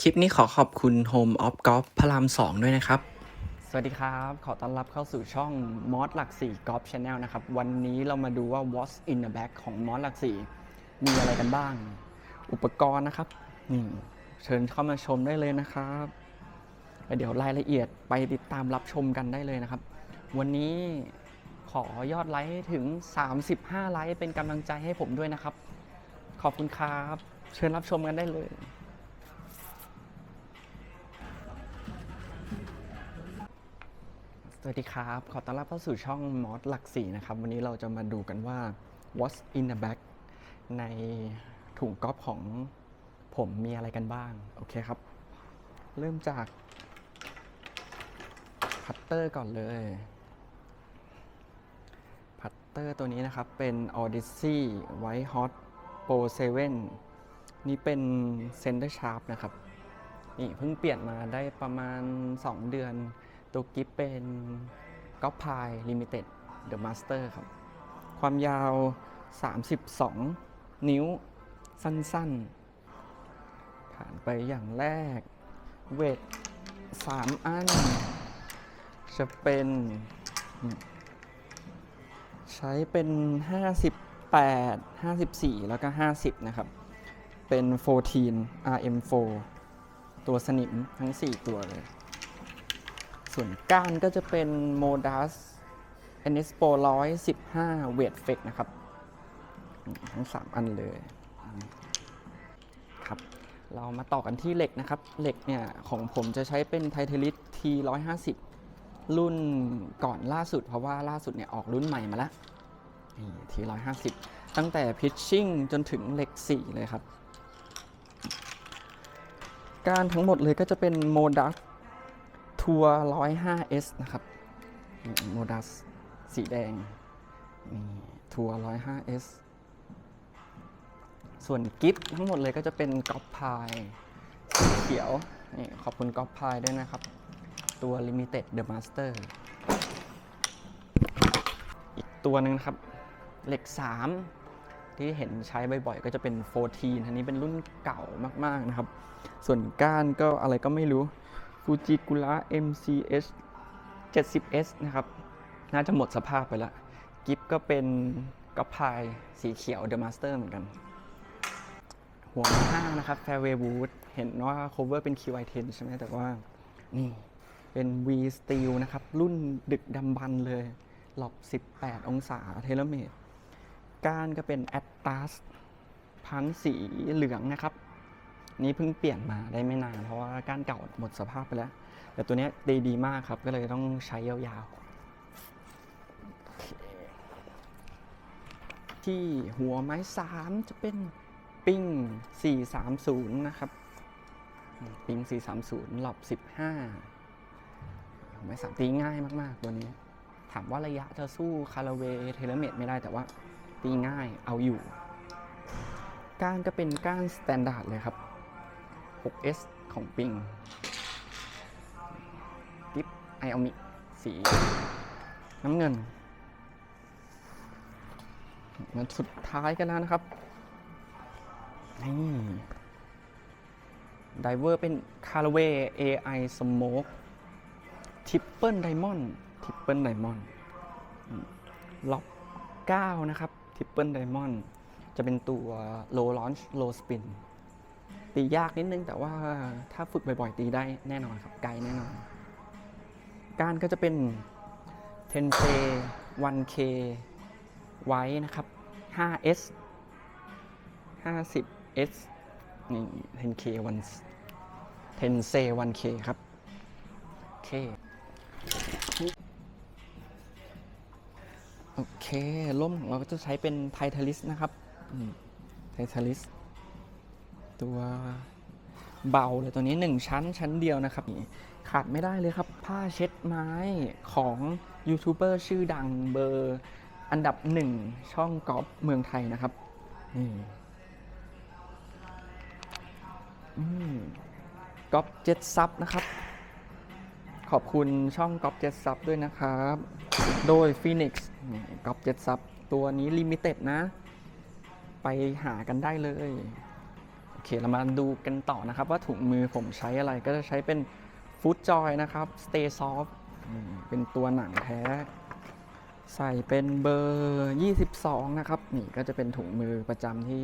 คลิปนี้ขอขอบคุณ Home of Golf พระราม2 ด้วยนะครับ สวัสดีครับ ขอต้อนรับเข้าสู่ช่องมอสหลัก4 Golf Channel นะครับ วันนี้เรามาดูว่า What's in the Bag ของมอสหลัก4มีอะไรกันบ้าง อุปกรณ์นะครับนี่เชิญเข้ามาชมได้เลยนะครับเดี๋ยวรายละเอียดไปติดตามรับชมกันได้เลยนะครับ วันนี้ขอยอดไลค์ถึง 35 ไลค์เป็นกำลังใจให้ผมด้วยนะครับ ขอบคุณครับ เชิญรับชมกันได้เลย สวัสดีครับ ขอต้อนรับเข้าสู่ช่องมอสหลักสี่นะครับ วันนี้เราจะมาดูกันว่า what's in the bag ในถุงก๊อฟของผมมีอะไรกันบ้าง โอเคครับ เริ่มจากพัตเตอร์ก่อนเลย พัตเตอร์ตัวนี้นะครับ เป็น Odyssey White Hot Pro 7 นี่เป็น Center Sharp นะครับ นี่เพิ่งเปลี่ยนมาได้ประมาณ 2 เดือน ตัวกิฟเป็นก๊อปพายลิมิเต็ดเดอะมาสเตอร์ครับ ความยาว 32 นิ้วสั้นๆ ผ่านไปอย่างแรก เวท 3 อัน จะเป็น ใช้เป็น 58 54 แล้วก็ 50 นะครับ เป็น 14 RM4 ตัวสนิมทั้ง 4 ตัวเลย ส่วนก้านก็จะเป็น Modas NSPO 115เวทเฟกนะครับ ทั้ง3อันเลยครับ เรามาต่อกันที่เหล็กนะครับ เหล็กเนี่ยของผมจะใช้เป็นไทเทลิส T150 รุ่นก่อนล่าสุด เพราะว่าล่าสุดเนี่ยออกรุ่นใหม่มาแล้วนี่ T150 ตั้งแต่พิชชิ่งจนถึงเหล็ก4เลยครับ การทั้งหมดเลยก็จะเป็นโมดัส ทัวร์ 105S นะครับโมดัสสีแดง นี่ทัวร์ 105S ส่วนกิฟทั้งหมดเลยก็จะเป็นก๊อปพายสีเขียว นี่ขอบคุณก๊อปพายด้วยนะครับ ตัว Limited The Master อีกตัวหนึ่งนะครับ เหล็ก 3 ที่เห็นใช้บ่อยๆ ก็จะเป็น 14 อันนี้เป็นรุ่นเก่ามากๆนะครับ ส่วนก้านก็อะไรก็ไม่รู้ Fujikura MCH 70S นะครับ น่าจะหมดสภาพไปแล้วกิฟก็เป็นกัปพายสีเขียว The Master เหมือนกัน หัวห้างนะครับ Fairway Wood เห็นว่า cover เป็น QI10 ใช่ไหมแต่ว่า นี่ เป็น V Steel นะครับ รุ่นดึกดำบรรพ์เลย หลบ 18 องศาเทเลเมตร ก้านก็เป็น Atlas พันสีเหลืองนะครับ นี่เพิ่งเปลี่ยนมาได้ไม่นาน เพราะว่าก้านเก่าหมดสภาพไปแล้ว แต่ตัวนี้ยดีดีมากครับ ก็เลยต้องใช้ยาวๆ ที่หัวไม้3จะเป็นปิ้ง 430 นะครับ ปิ้ง 430 หลบ 15 หัวไม้3ตีง่ายมากๆ ตัวนี้ ถามว่าระยะจะสู้คาราเวเทเลเมตไม่ได้แต่ว่าตีง่ายเอาอยู่ก้านก็เป็นก้านสแตนดาร์ดเลยครับ 6S ของปิงกิฟไอออมิสีน้ำเงินมาสุดท้ายกันแล้วนะครับ นี่ไดเวอร์เป็นคาร์เวย์ AI Smoke ทิปเปิลไดมอนด์ทิปเปิลไดมอนด์ล็อก9นะครับทิปเปิลไดมอนด์จะเป็นตัวโลลอนช์โลสปิน Low ตียากนิดนึง แต่ว่าถ้าฝึกบ่อยๆ ตีได้แน่นอนครับ ไกลแน่นอน การก็จะเป็น 10K 1K ไว้นะครับ 5S 50S นี่ 10K 1 10C 1K ครับโอเคโอเคร่มของเราก็จะใช้เป็นไททาลิสนะครับไททาลิส ตัวเบาเลยตัวนี้ 1 ชั้นชั้นเดียวนะครับนี่ขาดไม่ได้เลยครับ ผ้าเช็ดไม้ของยูทูบเบอร์ชื่อดังเบอร์อันดับหนึ่งช่องกอล์ฟเมืองไทยนะครับนี่กอล์ฟเจ็ดซับนะครับ ขอบคุณช่องกอล์ฟเจ็ดซับด้วยนะครับ โดย Phoenix กอล์ฟเจ็ดซับตัวนี้ลิมิเต็ดนะ ไปหากันได้เลย อเคเรามาดูกันต่อนะครับ ว่าถุงมือผมใช้อะไรก็จะใช้เป็นฟู้ดจอยนะครับ Stay Soft เป็นตัวหนังแท้ ใส่เป็นเบอร์ 22 นะครับ นี่ก็จะเป็นถุงมือประจำที่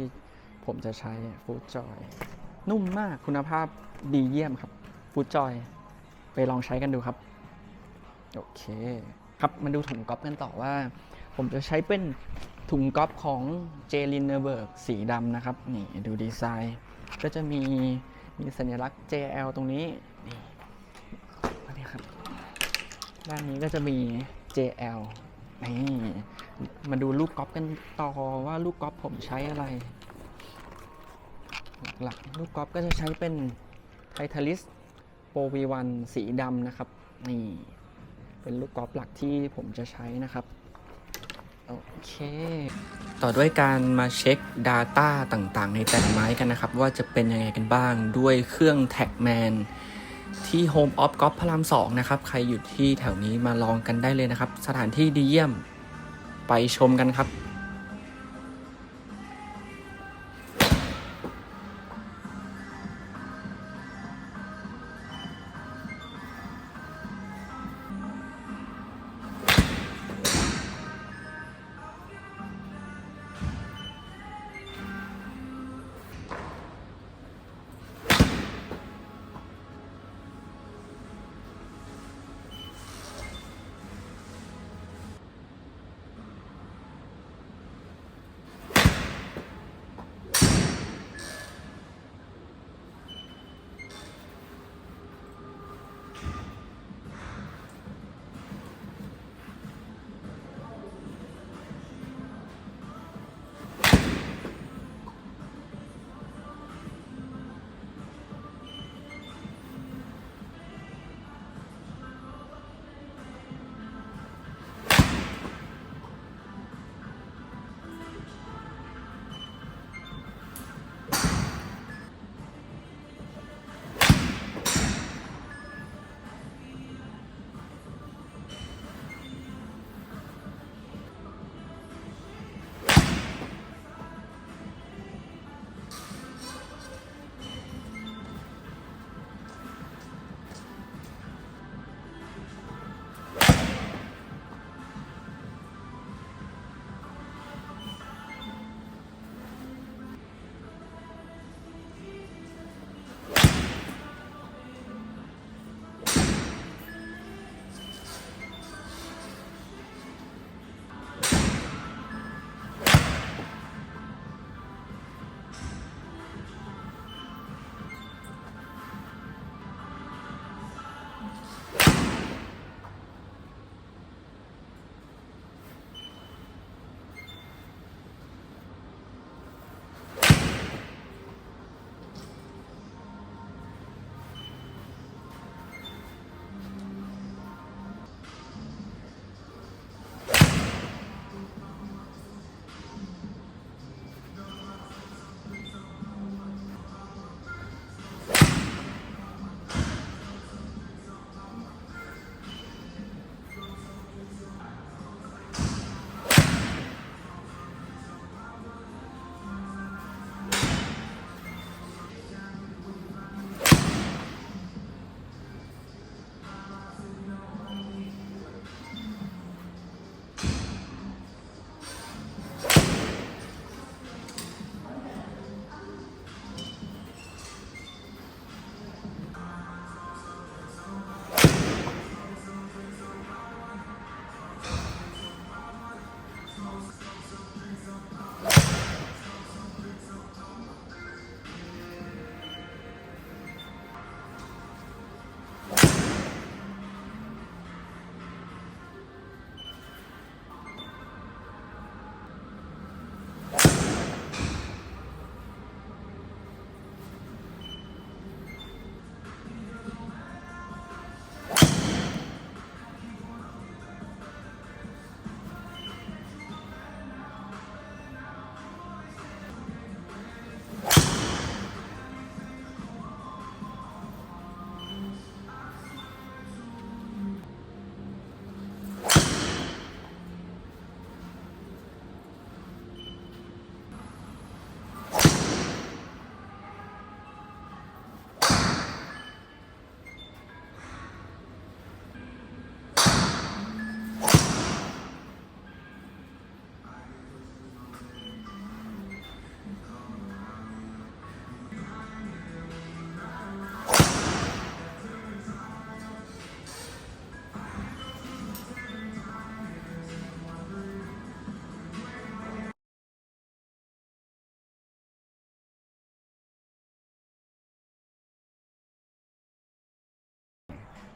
ผมจะใช้ฟู้ดจอยนุ่มมากคุณภาพดีเยี่ยมครับฟู้ดจอยไปลองใช้กันดูครับ โอเค ครับมาดูถุงก๊อฟกันต่อว่า ผมจะใช้เป็นถุงก๊อฟของเจลินเนอร์เบิร์กสีดำนะครับ นี่ดูดีไซน์ ก็จะมีมีสัญลักษณ์ JL ตรงนี้ นี่นนี้ครับ ด้านนี้ก็จะมี JL นี่มาดูลูกกอล์ฟกันต่อว่าลูกกอล์ฟผมใช้อะไร หลักลูกกอล์ฟก็จะใช้เป็นไททาลิสโปรวีวันสีดำนะครับ นี่ เป็นลูกกอล์ฟหลักที่ผมจะใช้นะครับ โอเค ต่อด้วยการมาเช็ค Data ต่างๆ ในแต่ไม้กันนะครับ ว่าจะเป็นยังไงกันบ้างด้วยเครื่อง Tagman ที่ Home of Golf พระราม2นะครับ ใครอยู่ที่แถวนี้มาลองกันได้เลยนะครับ สถานที่ดีเยี่ยมไปชมกันครับ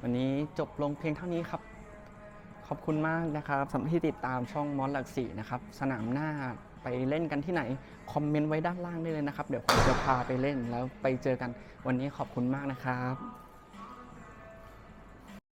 วันนี้จบลงเพียงเท่านี้ครับ ขอบคุณมากนะครับสำหรับที่ติดตามช่องมอสหลักสี่นะครับ สนามหน้าไปเล่นกันที่ไหน คอมเมนต์ไว้ด้านล่างได้เลยนะครับ เดี๋ยวผมจะพาไปเล่นแล้วไปเจอกันวันนี้ขอบคุณมากนะครับ